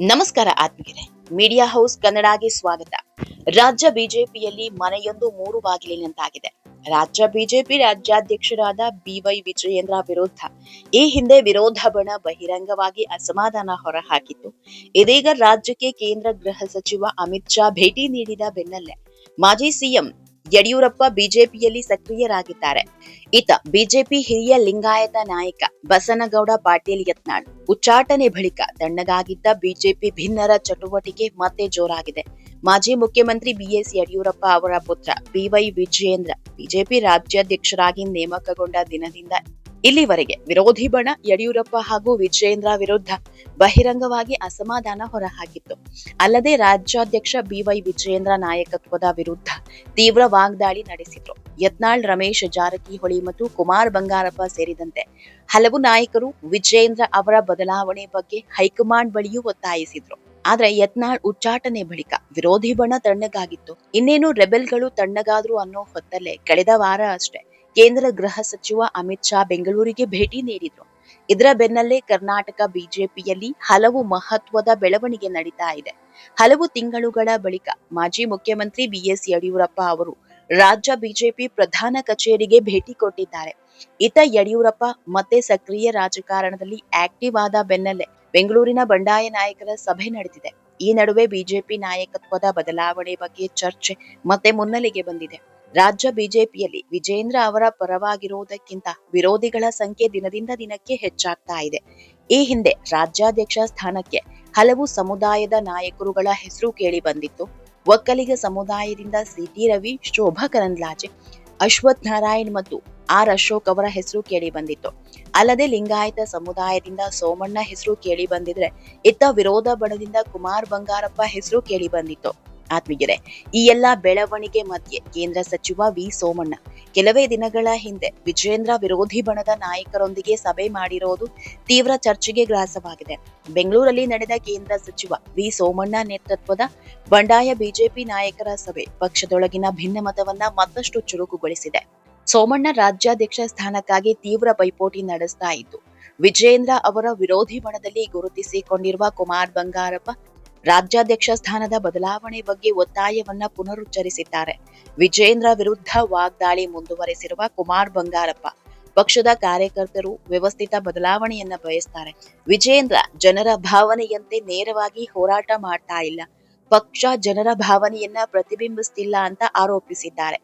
ನಮಸ್ಕಾರ ಆತ್ಮೀಯರೇ. Media house ಕನ್ನಡಗೆ ಸ್ವಾಗತ. ರಾಜ್ಯ ಬಿಜೆಪಿಯಲ್ಲಿ ಮನೆಯೊಂದು ಮೂರು ಬಾಗಿಲಿನಂತಾಗಿದೆ ರಾಜ್ಯ ಬಿಜೆಪಿ ರಾಜ್ಯಾಧ್ಯಕ್ಷರಾದ ಬಿವೈ ವಿಜಯೇಂದ್ರ ವಿರುದ್ಧ ಈ ಹಿಂದೆ ವಿರೋಧ ಬಣ ಬಹಿರಂಗವಾಗಿ ಅಸಮಾಧಾನ ಹೊರಹಾಕಿತ್ತು. ಇದೀಗ ರಾಜ್ಯಕ್ಕೆ ಕೇಂದ್ರ ಗೃಹ ಸಚಿವ ಅಮಿತ್ ಶಾ ಭೇಟಿ ನೀಡಿದ ಬೆನ್ನಲ್ಲೇ ಮಾಜಿ ಸಿಎಂ ಯಡಿಯೂರಪ್ಪ ಬಿಜೆಪಿಯಲ್ಲಿ ಸಕ್ರಿಯರಾಗಿದ್ದಾರೆ. ಈತ ಬಿಜೆಪಿ ಹಿರಿಯ ಲಿಂಗಾಯತ ನಾಯಕ ಬಸನಗೌಡ ಪಾಟೀಲ್ ಯತ್ನಾಳ್. ಉಚ್ಚಾಟನೆ ಬಳಿಕ ತಣ್ಣಗಾಗಿದ್ದ ಬಿಜೆಪಿ ಭಿನ್ನರ ಚಟುವಟಿಕೆ ಮತ್ತೆ ಜೋರಾಗಿದೆ. ಮಾಜಿ ಮುಖ್ಯಮಂತ್ರಿ ಬಿಎಸ್ ಯಡಿಯೂರಪ್ಪ ಅವರ ಪುತ್ರ ಬಿವೈ ವಿಜಯೇಂದ್ರ ಬಿಜೆಪಿ ರಾಜ್ಯಾಧ್ಯಕ್ಷರಾಗಿ ನೇಮಕಗೊಂಡ ದಿನದಿಂದ ಇಲ್ಲಿವರೆಗೆ ವಿರೋಧಿ ಬಣ, ಯಡಿಯೂರಪ್ಪ ಹಾಗೂ ವಿಜಯೇಂದ್ರ ವಿರುದ್ಧ ಬಹಿರಂಗವಾಗಿ ಅಸಮಾಧಾನ ಹೊರಹಾಕಿತ್ತು. ಅಲ್ಲದೆ ರಾಜ್ಯಾಧ್ಯಕ್ಷ ಬಿವೈ ವಿಜಯೇಂದ್ರ ನಾಯಕತ್ವದ ವಿರುದ್ಧ ತೀವ್ರ ವಾಗ್ದಾಳಿ ನಡೆಸಿದ್ರು. ಯತ್ನಾಳ್, ರಮೇಶ್ ಜಾರಕಿಹೊಳಿ ಮತ್ತು ಕುಮಾರ್ ಬಂಗಾರಪ್ಪ ಸೇರಿದಂತೆ ಹಲವು ನಾಯಕರು ವಿಜಯೇಂದ್ರ ಅವರ ಬದಲಾವಣೆ ಬಗ್ಗೆ ಹೈಕಮಾಂಡ್ ಬಳಿಯೂ ಒತ್ತಾಯಿಸಿದ್ರು. ಆದ್ರೆ ಯತ್ನಾಳ್ ಉಚ್ಚಾಟನೆ ಬಳಿಕ ವಿರೋಧಿ ಬಣ ತಣ್ಣಗಾಗಿತ್ತು. ಇನ್ನೇನು ರೆಬೆಲ್ಗಳು ತಣ್ಣಗಾದ್ರು ಅನ್ನೋ ಹೊತ್ತಲ್ಲೇ, ಕಳೆದ ವಾರ ಅಷ್ಟೇ ಕೇಂದ್ರ ಗೃಹ ಸಚಿವ ಅಮಿತ್ ಶಾ ಬೆಂಗಳೂರಿಗೆ ಭೇಟಿ ನೀಡಿದ್ರು. ಇದರ ಬೆನ್ನಲ್ಲೇ ಕರ್ನಾಟಕ ಬಿಜೆಪಿಯಲ್ಲಿ ಹಲವು ಮಹತ್ವದ ಬೆಳವಣಿಗೆ ನಡೀತಾ ಇದೆ. ಹಲವು ತಿಂಗಳುಗಳ ಬಳಿಕ ಮಾಜಿ ಮುಖ್ಯಮಂತ್ರಿ ಬಿಎಸ್ ಯಡಿಯೂರಪ್ಪ ಅವರು ರಾಜ್ಯ ಬಿಜೆಪಿ ಪ್ರಧಾನ ಕಚೇರಿಗೆ ಭೇಟಿ ಕೊಟ್ಟಿದ್ದಾರೆ. ಇತ ಯಡಿಯೂರಪ್ಪ ಮತ್ತೆ ಸಕ್ರಿಯ ರಾಜಕಾರಣದಲ್ಲಿ ಆಕ್ಟಿವ್ ಆದ ಬೆನ್ನಲ್ಲೇ ಬೆಂಗಳೂರಿನ ಬಂಡಾಯ ನಾಯಕರ ಸಭೆ ನಡೆದಿದೆ. ಈ ನಡುವೆ ಬಿಜೆಪಿ ನಾಯಕತ್ವದ ಬದಲಾವಣೆ ಬಗ್ಗೆ ಚರ್ಚೆ ಮತ್ತೆ ಮುನ್ನೆಲೆಗೆ ಬಂದಿದೆ. ರಾಜ್ಯ ಬಿಜೆಪಿಯಲ್ಲಿ ವಿಜೇಂದ್ರ ಅವರ ಪರವಾಗಿರುವುದಕ್ಕಿಂತ ವಿರೋಧಿಗಳ ಸಂಖ್ಯೆ ದಿನದಿಂದ ದಿನಕ್ಕೆ ಹೆಚ್ಚಾಗ್ತಾ ಇದೆ. ಈ ಹಿಂದೆ ರಾಜ್ಯಾಧ್ಯಕ್ಷ ಸ್ಥಾನಕ್ಕೆ ಹಲವು ಸಮುದಾಯದ ನಾಯಕರುಗಳ ಹೆಸರು ಕೇಳಿ ಬಂದಿತ್ತು. ಒಕ್ಕಲಿಗ ಸಮುದಾಯದಿಂದ ಸಿಟಿ ರವಿ, ಶೋಭಾ ಕರಂದ್ಲಾಜೆ, ಅಶ್ವಥ್ ನಾರಾಯಣ್ ಮತ್ತು ಆರ್ ಅಶೋಕ್ ಅವರ ಹೆಸರು ಕೇಳಿ ಬಂದಿತ್ತು. ಅಲ್ಲದೆ ಲಿಂಗಾಯತ ಸಮುದಾಯದಿಂದ ಸೋಮಣ್ಣ ಹೆಸರು ಕೇಳಿ ಬಂದಿದ್ರೆ, ಇತ್ತ ವಿರೋಧ ಬಣದಿಂದ ಕುಮಾರ್ ಬಂಗಾರಪ್ಪ ಹೆಸರು ಕೇಳಿ ಬಂದಿತ್ತು. ಆತ್ಮೀಯರೇ, ಈ ಎಲ್ಲಾ ಬೆಳವಣಿಗೆ ಮಧ್ಯೆ ಕೇಂದ್ರ ಸಚಿವ ವಿ. ಸೋಮಣ್ಣ ಕೆಲವೇ ದಿನಗಳ ಹಿಂದೆ ವಿಜೇಂದ್ರ ವಿರೋಧಿ ಬಣದ ನಾಯಕರೊಂದಿಗೆ ಸಭೆ ಮಾಡಿರೋದು ತೀವ್ರ ಚರ್ಚೆಗೆ ಗ್ರಾಸವಾಗಿದೆ. ಬೆಂಗಳೂರಲ್ಲಿ ನಡೆದ ಕೇಂದ್ರ ಸಚಿವ ವಿ. ಸೋಮಣ್ಣ ನೇತೃತ್ವದ ಬಂಡಾಯ ಬಿಜೆಪಿ ನಾಯಕರ ಸಭೆ ಪಕ್ಷದೊಳಗಿನ ಭಿನ್ನಮತವನ್ನ ಮತ್ತಷ್ಟು ಚುರುಕುಗೊಳಿಸಿದೆ. ಸೋಮಣ್ಣ ರಾಜ್ಯಾಧ್ಯಕ್ಷ ಸ್ಥಾನಕ್ಕಾಗಿ ತೀವ್ರ ಪೈಪೋಟಿ ನಡೆಸ್ತಾ ಇದ್ದು ವಿಜೇಂದ್ರ ಅವರ ವಿರೋಧಿ ಬಣದಲ್ಲಿ ಗುರುತಿಸಿಕೊಂಡಿರುವ ಕುಮಾರ್ ಬಂಗಾರಪ್ಪ ರಾಜ್ಯಾಧ್ಯಕ್ಷ ಸ್ಥಾನದ ಬದಲಾವಣೆ ಬಗ್ಗೆ ಒತ್ತಾಯವನ್ನ ಪುನರುಚ್ಚರಿಸಿದ್ದಾರೆ. ವಿಜೇಂದ್ರ ವಿರುದ್ಧ ವಾಗ್ದಾಳಿ ಮುಂದುವರೆಸಿರುವ ಕುಮಾರ್ ಬಂಗಾರಪ್ಪ, ಪಕ್ಷದ ಕಾರ್ಯಕರ್ತರು ವ್ಯವಸ್ಥಿತ ಬದಲಾವಣೆಯನ್ನ ಬಯಸ್ತಾರೆ. ವಿಜೇಂದ್ರ ಜನರ ಭಾವನೆಯಂತೆ ನೇರವಾಗಿ ಹೋರಾಟ ಮಾಡ್ತಾ ಇಲ್ಲ. ಪಕ್ಷ ಜನರ ಭಾವನೆಯನ್ನ ಪ್ರತಿಬಿಂಬಿಸ್ತಿಲ್ಲ ಅಂತ ಆರೋಪಿಸಿದ್ದಾರೆ.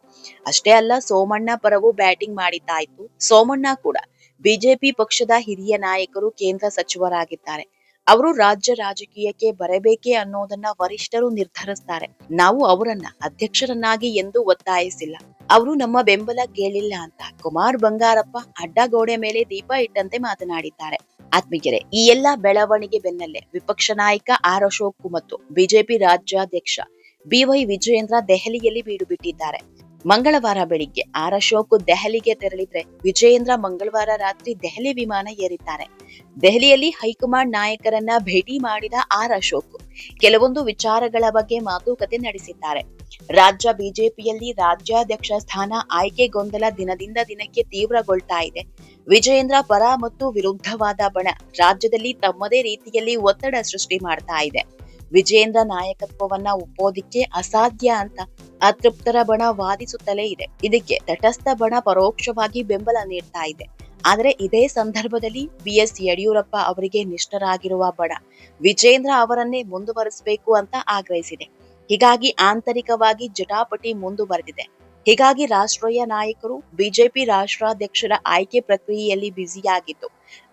ಅಷ್ಟೇ ಅಲ್ಲ, ಸೋಮಣ್ಣ ಪರವೂ ಬ್ಯಾಟಿಂಗ್ ಮಾಡಿದ್ದಾಯ್ತು. ಸೋಮಣ್ಣ ಕೂಡ ಬಿಜೆಪಿ ಪಕ್ಷದ ಹಿರಿಯ ನಾಯಕರು ಕೇಂದ್ರ ಸಚಿವರಾಗಿದ್ದಾರೆ. ಅವರು ರಾಜ್ಯ ರಾಜಕೀಯಕ್ಕೆ ಬರಬೇಕೆ ಅನ್ನೋದನ್ನ ವರಿಷ್ಠರು ನಿರ್ಧರಿಸ್ತಾರೆ. ನಾವು ಅವರನ್ನ ಅಧ್ಯಕ್ಷರನ್ನಾಗಿ ಎಂದು ಒತ್ತಾಯಿಸಿಲ್ಲ. ಅವರು ನಮ್ಮ ಬೆಂಬಲ ಕೇಳಿಲ್ಲ ಅಂತ ಕುಮಾರ್ ಬಂಗಾರಪ್ಪ ಅಡ್ಡಗೋಡೆ ಮೇಲೆ ದೀಪ ಇಟ್ಟಂತೆ ಮಾತನಾಡಿದ್ದಾರೆ. ಆತ್ಮೀಯರೇ, ಈ ಎಲ್ಲಾ ಬೆಳವಣಿಗೆ ಬೆನ್ನಲ್ಲೇ ವಿಪಕ್ಷ ನಾಯಕ ಆರ್ ಅಶೋಕ್ ಮತ್ತು ಬಿಜೆಪಿ ರಾಜ್ಯಾಧ್ಯಕ್ಷ ಬಿವೈ ವಿಜಯೇಂದ್ರ ದೆಹಲಿಯಲ್ಲಿ ಬೀಡು ಬಿಟ್ಟಿದ್ದಾರೆ ಮಂಗಳವಾರ ಬೆಳಿಗ್ಗೆ ಆರ್ ಅಶೋಕ್ ದೆಹಲಿಗೆ ತೆರಳಿದ್ರೆ ವಿಜಯೇಂದ್ರ ಮಂಗಳವಾರ ರಾತ್ರಿ ದೆಹಲಿ ವಿಮಾನ ಏರಿದ್ದಾರೆ. ದೆಹಲಿಯಲ್ಲಿ ಹೈಕಮಾಂಡ್ ನಾಯಕರನ್ನ ಭೇಟಿ ಮಾಡಿದ ಆರ್ ಅಶೋಕ್ ಕೆಲವೊಂದು ವಿಚಾರಗಳ ಬಗ್ಗೆ ಮಾತುಕತೆ ನಡೆಸಿದ್ದಾರೆ. ರಾಜ್ಯ ಬಿಜೆಪಿಯಲ್ಲಿ ರಾಜ್ಯಾಧ್ಯಕ್ಷ ಸ್ಥಾನ ಆಯ್ಕೆ ಗೊಂದಲ ದಿನದಿಂದ ದಿನಕ್ಕೆ ತೀವ್ರಗೊಳ್ತಾ ಇದೆ. ವಿಜಯೇಂದ್ರ ಪರ ಮತ್ತು ವಿರುದ್ಧವಾದ ಬಣ ರಾಜ್ಯದಲ್ಲಿ ತಮ್ಮದೇ ರೀತಿಯಲ್ಲಿ ಒತ್ತಡ ಸೃಷ್ಟಿ ಮಾಡ್ತಾ ಇದೆ. ವಿಜೇಂದ್ರ ನಾಯಕತ್ವವನ್ನ ಒಪ್ಪೋದಿಕ್ಕೆ ಅಸಾಧ್ಯ ಅಂತ ಅತೃಪ್ತರ ಬಣ ವಾದಿಸುತ್ತಲೇ ಇದೆ. ಇದಕ್ಕೆ ತಟಸ್ಥ ಬಣ ಪರೋಕ್ಷವಾಗಿ ಬೆಂಬಲ ನೀಡ್ತಾ ಇದೆ. ಆದರೆ ಇದೇ ಸಂದರ್ಭದಲ್ಲಿ ಬಿಎಸ್ ಯಡಿಯೂರಪ್ಪ ಅವರಿಗೆ ನಿಷ್ಠರಾಗಿರುವ ಬಣ ವಿಜೇಂದ್ರ ಅವರನ್ನೇ ಮುಂದುವರಿಸಬೇಕು ಅಂತ ಆಗ್ರಹಿಸಿದೆ. ಹೀಗಾಗಿ ಆಂತರಿಕವಾಗಿ ಜಟಾಪಟಿ ಮುಂದುವರೆದಿದೆ. ಹೀಗಾಗಿ ರಾಷ್ಟ್ರೀಯ ನಾಯಕರು ಬಿಜೆಪಿ ರಾಷ್ಟ್ರಾಧ್ಯಕ್ಷರ ಆಯ್ಕೆ ಪ್ರಕ್ರಿಯೆಯಲ್ಲಿ ಬ್ಯುಸಿಯಾಗಿದ್ದು,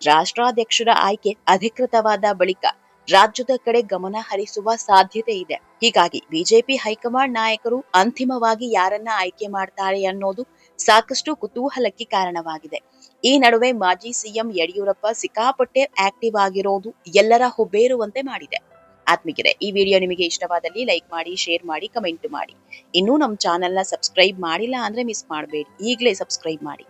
ರಾಷ್ಟ್ರಾಧ್ಯಕ್ಷರ ಆಯ್ಕೆ ಅಧಿಕೃತವಾದ ಬಳಿಕ ರಾಜ್ಯದ ಕಡೆ ಗಮನ ಹರಿಸುವ ಸಾಧ್ಯತೆ ಇದೆ. ಹೀಗಾಗಿ ಬಿಜೆಪಿ ಹೈಕಮಾಂಡ್ ನಾಯಕರು ಅಂತಿಮವಾಗಿ ಯಾರನ್ನ ಆಯ್ಕೆ ಮಾಡ್ತಾರೆ ಅನ್ನೋದು ಸಾಕಷ್ಟು ಕುತೂಹಲಕ್ಕೆ ಕಾರಣವಾಗಿದೆ. ಈ ನಡುವೆ ಮಾಜಿ ಸಿಎಂ ಯಡಿಯೂರಪ್ಪ ಸಿಕ್ಕಾಪಟ್ಟೆ ಆಕ್ಟಿವ್ ಆಗಿರೋದು ಎಲ್ಲರ ಹುಬ್ಬೇರುವಂತೆ ಮಾಡಿದೆ. ಆತ್ಮಿಕರೆ ಈ ವಿಡಿಯೋ ನಿಮಗೆ ಇಷ್ಟವಾದಲ್ಲಿ ಲೈಕ್ ಮಾಡಿ, ಶೇರ್ ಮಾಡಿ, ಕಮೆಂಟ್ ಮಾಡಿ. ಇನ್ನೂ ನಮ್ಮ ಚಾನೆಲ್ನ ಸಬ್ಸ್ಕ್ರೈಬ್ ಮಾಡಿಲ್ಲ ಅಂದ್ರೆ ಮಿಸ್ ಮಾಡಬೇಡಿ. ಈಗಲೇ ಸಬ್ಸ್ಕ್ರೈಬ್ ಮಾಡಿ.